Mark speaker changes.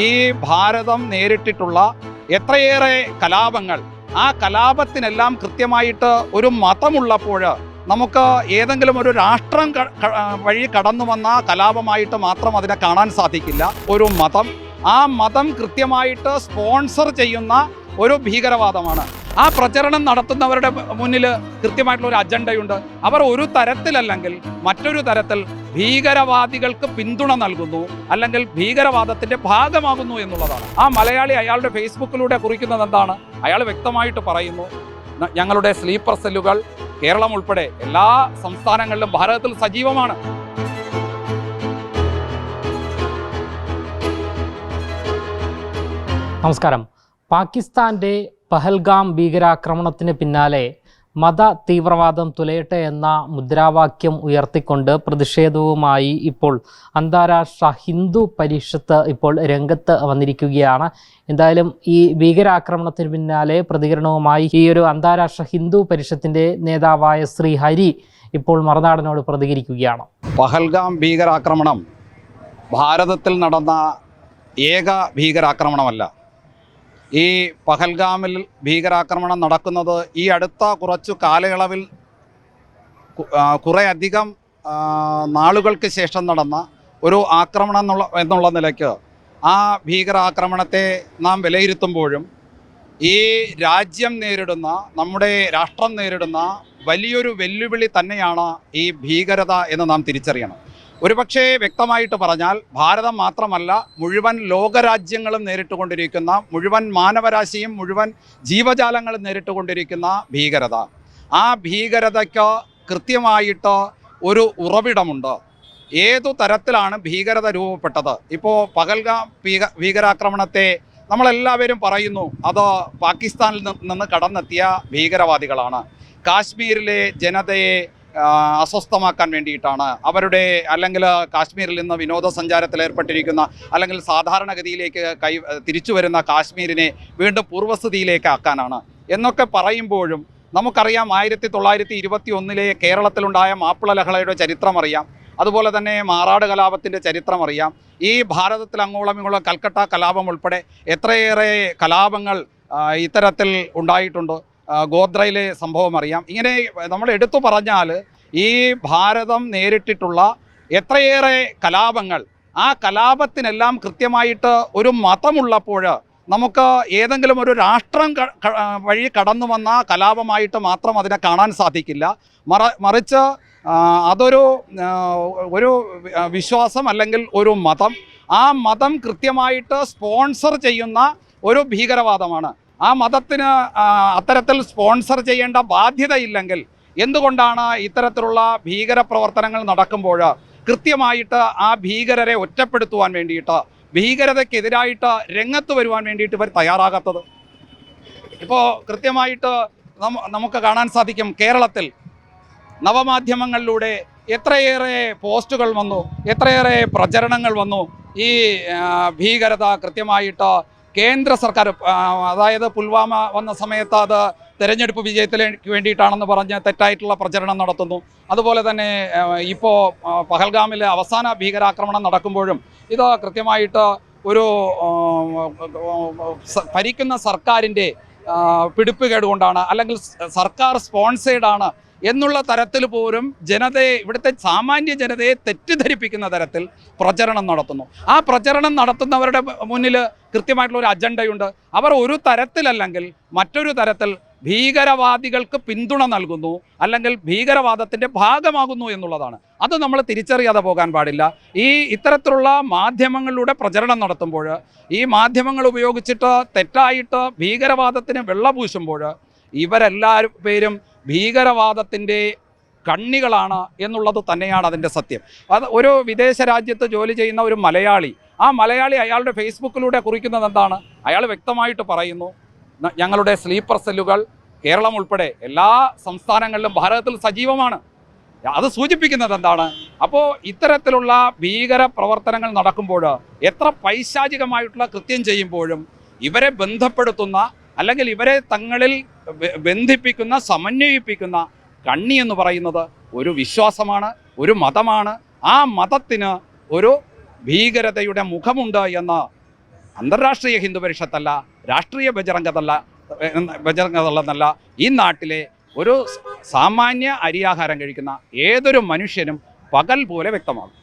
Speaker 1: ഈ ഭാരതം നേരിട്ടിട്ടുള്ള എത്രയേറെ കലാപങ്ങൾ ആ കലാപത്തിനെല്ലാം കൃത്യമായിട്ട് ഒരു മതമുള്ളപ്പോൾ നമുക്ക് ഏതെങ്കിലും ഒരു രാഷ്ട്രം വഴി കടന്നു വന്ന കലാപമായിട്ട് മാത്രം അതിനെ കാണാൻ സാധിക്കില്ല. ഒരു മതം. ആ മതം കൃത്യമായിട്ട് സ്പോൺസർ ചെയ്യുന്ന ഒരു ഭീകരവാദമാണ്. ആ പ്രചരണം നടത്തുന്നവരുടെ മുന്നിൽ കൃത്യമായിട്ടുള്ള ഒരു അജണ്ടയുണ്ട്. അവർ ഒരു തരത്തിലല്ലെങ്കിൽ മറ്റൊരു തരത്തിൽ ഭീകരവാദികൾക്ക് പിന്തുണ നൽകുന്നു അല്ലെങ്കിൽ ഭീകരവാദത്തിന്റെ ഭാഗമാകുന്നു എന്നുള്ളതാണ്. ആ മലയാളി അയാളുടെ ഫേസ്ബുക്കിലൂടെ കുറിക്കുന്നത് എന്താണ്? അയാൾ വ്യക്തമായിട്ട് പറയുന്നു ഞങ്ങളുടെ സ്ലീപ്പർ സെല്ലുകൾ കേരളം ഉൾപ്പെടെ എല്ലാ സംസ്ഥാനങ്ങളിലും ഭാരതത്തിൽ സജീവമാണ്.
Speaker 2: നമസ്കാരം. പാകിസ്ഥാന്റെ പഹൽഗാം ഭീകരാക്രമണത്തിന് പിന്നാലെ മത തീവ്രവാദം തുലയട്ടെ എന്ന മുദ്രാവാക്യം ഉയർത്തിക്കൊണ്ട് പ്രതിഷേധവുമായി ഇപ്പോൾ അന്താരാഷ്ട്ര ഹിന്ദു പരിഷത്ത് ഇപ്പോൾ രംഗത്ത് വന്നിരിക്കുകയാണ്. എന്തായാലും ഈ ഭീകരാക്രമണത്തിന് പിന്നാലെ പ്രതികരണവുമായി ഈ ഒരു അന്താരാഷ്ട്ര ഹിന്ദു പരിഷത്തിന്റെ നേതാവായ ശ്രീ ഹരി ഇപ്പോൾ മറുനാടനോട് പ്രതികരിക്കുകയാണ്.
Speaker 1: പഹൽഗാം ഭീകരാക്രമണം ഭാരതത്തിൽ നടന്ന ഏക ഭീകരാക്രമണമല്ല. ഈ പഹൽഗാമിൽ ഭീകരാക്രമണം നടക്കുന്നത് ഈ അടുത്ത കുറച്ചു കാലയളവിൽ കുറേയധികം നാളുകൾക്ക് ശേഷം നടന്ന ഒരു ആക്രമണം എന്നുള്ള എന്നുള്ള നിലയ്ക്ക് ആ ഭീകരാക്രമണത്തെ നാം വിലയിരുത്തുമ്പോഴും ഈ രാജ്യം നേരിടുന്ന നമ്മുടെ രാഷ്ട്രം നേരിടുന്ന വലിയൊരു വെല്ലുവിളി തന്നെയാണ് ഈ ഭീകരത എന്ന് നാം തിരിച്ചറിയണം. ഒരുപക്ഷെ വ്യക്തമായിട്ട് പറഞ്ഞാൽ ഭാരതം മാത്രമല്ല മുഴുവൻ ലോകരാജ്യങ്ങളും നേരിട്ടുകൊണ്ടിരിക്കുന്ന മുഴുവൻ മാനവരാശിയും മുഴുവൻ ജീവജാലങ്ങളും നേരിട്ടുകൊണ്ടിരിക്കുന്ന ഭീകരത. ആ ഭീകരതയ്ക്ക് കൃത്യമായിട്ട് ഒരു ഉറവിടമുണ്ട്. ഏതു തരത്തിലാണ് ഭീകരത രൂപപ്പെട്ടത്? ഇപ്പോൾ പകൽഗാം ഭീക ഭീകരാക്രമണത്തെ നമ്മളെല്ലാവരും പറയുന്നു അത് പാകിസ്ഥാനിൽ നിന്ന് കടന്നെത്തിയ ഭീകരവാദികളാണ്. കാശ്മീരിലെ ജനതയെ അസ്വസ്ഥമാക്കാൻ വേണ്ടിയിട്ടാണ്. അവരുടെ അല്ലെങ്കിൽ കാശ്മീരിൽ നിന്ന് വിനോദസഞ്ചാരത്തിൽ ഏർപ്പെട്ടിരിക്കുന്ന അല്ലെങ്കിൽ സാധാരണഗതിയിലേക്ക് കൈ തിരിച്ചു വരുന്ന കാശ്മീരിനെ വീണ്ടും പൂർവസ്ഥിതിയിലേക്ക് ആക്കാനാണ്. എന്നൊക്കെ പറയുമ്പോഴും നമുക്കറിയാം ആയിരത്തി തൊള്ളായിരത്തി ഇരുപത്തി ഒന്നിലെ കേരളത്തിലുണ്ടായ മാപ്പിള ലഹളയുടെ ചരിത്രം അറിയാം. അതുപോലെ തന്നെ മാറാട് കലാപത്തിന്റെ ചരിത്രം അറിയാം. ഈ ഭാരതത്തിൽ അങ്ങോളം ഇങ്ങോളം കൽക്കട്ട കലാപം ഉൾപ്പെടെ എത്രയേറെ കലാപങ്ങൾ ഇത്തരത്തിൽ ഉണ്ടായിട്ടുണ്ട്. ഗോദ്രയിലെ സംഭവം അറിയാം. ഇങ്ങനെ നമ്മൾ എടുത്തു പറഞ്ഞാൽ ഈ ഭാരതം നേരിട്ടിട്ടുള്ള എത്രയേറെ കലാപങ്ങൾ ആ കലാപത്തിനെല്ലാം കൃത്യമായിട്ട് ഒരു മതമുള്ളപ്പോൾ നമുക്ക് ഏതെങ്കിലും ഒരു രാഷ്ട്രം വഴി കടന്നു വന്ന കലാപമായിട്ട് മാത്രം അതിനെ കാണാൻ സാധിക്കില്ല. മറ മറിച്ച് അതൊരു ഒരു വിശ്വാസം അല്ലെങ്കിൽ ഒരു മതം ആ മതം കൃത്യമായിട്ട് സ്പോൺസർ ചെയ്യുന്ന ഒരു ഭീകരവാദമാണ്. ആ മതത്തിന് അത്തരത്തിൽ സ്പോൺസർ ചെയ്യേണ്ട ബാധ്യതയില്ലെങ്കിൽ എന്തുകൊണ്ടാണ് ഇത്തരത്തിലുള്ള ഭീകര പ്രവർത്തനങ്ങൾ നടക്കുമ്പോൾ കൃത്യമായിട്ട് ആ ഭീകരരെ ഒറ്റപ്പെടുത്തുവാൻ വേണ്ടിയിട്ട് ഭീകരതയ്ക്കെതിരായിട്ട് രംഗത്ത് വരുവാൻ വേണ്ടിയിട്ട് ഇവർ തയ്യാറാകാത്തത്? ഇപ്പോൾ കൃത്യമായിട്ട് നമുക്ക് കാണാൻ സാധിക്കും കേരളത്തിൽ നവമാധ്യമങ്ങളിലൂടെ എത്രയേറെ പോസ്റ്റുകൾ വന്നു എത്രയേറെ പ്രചരണങ്ങൾ വന്നു. ഈ ഭീകരത കൃത്യമായിട്ട് കേന്ദ്ര സർക്കാർ അതായത് പുൽവാമ വന്ന സമയത്ത് അത് തെരഞ്ഞെടുപ്പ് വിജയത്തിലേക്ക് വേണ്ടിയിട്ടാണെന്ന് പറഞ്ഞ് തെറ്റായിട്ടുള്ള പ്രചരണം നടത്തുന്നു. അതുപോലെ തന്നെ ഇപ്പോൾ പഹൽഗാമിലെ അവസാന ഭീകരാക്രമണം നടക്കുമ്പോഴും ഇത് കൃത്യമായിട്ട് ഒരു ഭരിക്കുന്ന സർക്കാരിന്റെ ആ, പിടിപ്പുകേട് കൊണ്ടാണ് അല്ലെങ്കിൽ സർക്കാർ സ്പോൺസേഡാണ് എന്നുള്ള തരത്തിൽ പോലും ജനതയെ ഇവിടുത്തെ സാമാന്യ ജനതയെ തെറ്റിദ്ധരിപ്പിക്കുന്ന തരത്തിൽ പ്രചരണം നടത്തുന്നു. ആ പ്രചരണം നടത്തുന്നവരുടെ മുന്നിൽ കൃത്യമായിട്ടുള്ള ഒരു അജണ്ടയുണ്ട്. അവർ ഒരു തരത്തിലല്ലെങ്കിൽ മറ്റൊരു തരത്തിൽ ഭീകരവാദികൾക്ക് പിന്തുണ നൽകുന്നു അല്ലെങ്കിൽ ഭീകരവാദത്തിന്റെ ഭാഗമാകുന്നു എന്നുള്ളതാണ്. അത് നമ്മൾ തിരിച്ചറിയാതെ പോകാൻ പാടില്ല. ഈ ഇത്തരത്തിലുള്ള മാധ്യമങ്ങളിലൂടെ പ്രചരണം നടത്തുമ്പോൾ ഈ മാധ്യമങ്ങൾ ഉപയോഗിച്ചിട്ട് തെറ്റായിട്ട് ഭീകരവാദത്തിന് വെള്ളപൂശുമ്പോൾ ഇവരെല്ലാവരും പേരും ഭീകരവാദത്തിന്റെ കണ്ണികളാണ് എന്നുള്ളത് തന്നെയാണ് അതിന്റെ സത്യം. അത് ഒരു വിദേശ രാജ്യത്ത് ജോലി ചെയ്യുന്ന ഒരു മലയാളി ആ മലയാളി അയാളുടെ ഫേസ്ബുക്കിലൂടെ കുറിക്കുന്നത് എന്താണ്? അയാൾ വ്യക്തമായിട്ട് പറയുന്നു ഞങ്ങളുടെ സ്ലീപ്പർ സെല്ലുകൾ കേരളം ഉൾപ്പെടെ എല്ലാ സംസ്ഥാനങ്ങളിലും ഭാരതത്തിൽ സജീവമാണ്. അത് സൂചിപ്പിക്കുന്നത് എന്താണ്? അപ്പോൾ ഇത്തരത്തിലുള്ള ഭീകര പ്രവർത്തനങ്ങൾ നടക്കുമ്പോൾ എത്ര പൈശാചികമായിട്ടുള്ള കൃത്യം ചെയ്യുമ്പോഴും ഇവരെ ബന്ധപ്പെടുത്തുന്ന അല്ലെങ്കിൽ ഇവരെ തങ്ങളിൽ ബന്ധിപ്പിക്കുന്ന സമന്വയിപ്പിക്കുന്ന കണ്ണി എന്ന് പറയുന്നത് ഒരു വിശ്വാസമാണ് ഒരു മതമാണ്. ആ മതത്തിന് ഒരു ഭീകരതയുടെ മുഖമുണ്ട് എന്ന് അന്താരാഷ്ട്രീയ ഹിന്ദു പരിഷത്തല്ല രാഷ്ട്രീയ ബജറംഗതല്ല ബജറംഗതല്ലെന്നല്ല ഈ നാട്ടിലെ ഒരു സാമാന്യ അരിയാഹാരം കഴിക്കുന്ന ഏതൊരു മനുഷ്യനും പകൽ പോലെ വ്യക്തമാകും.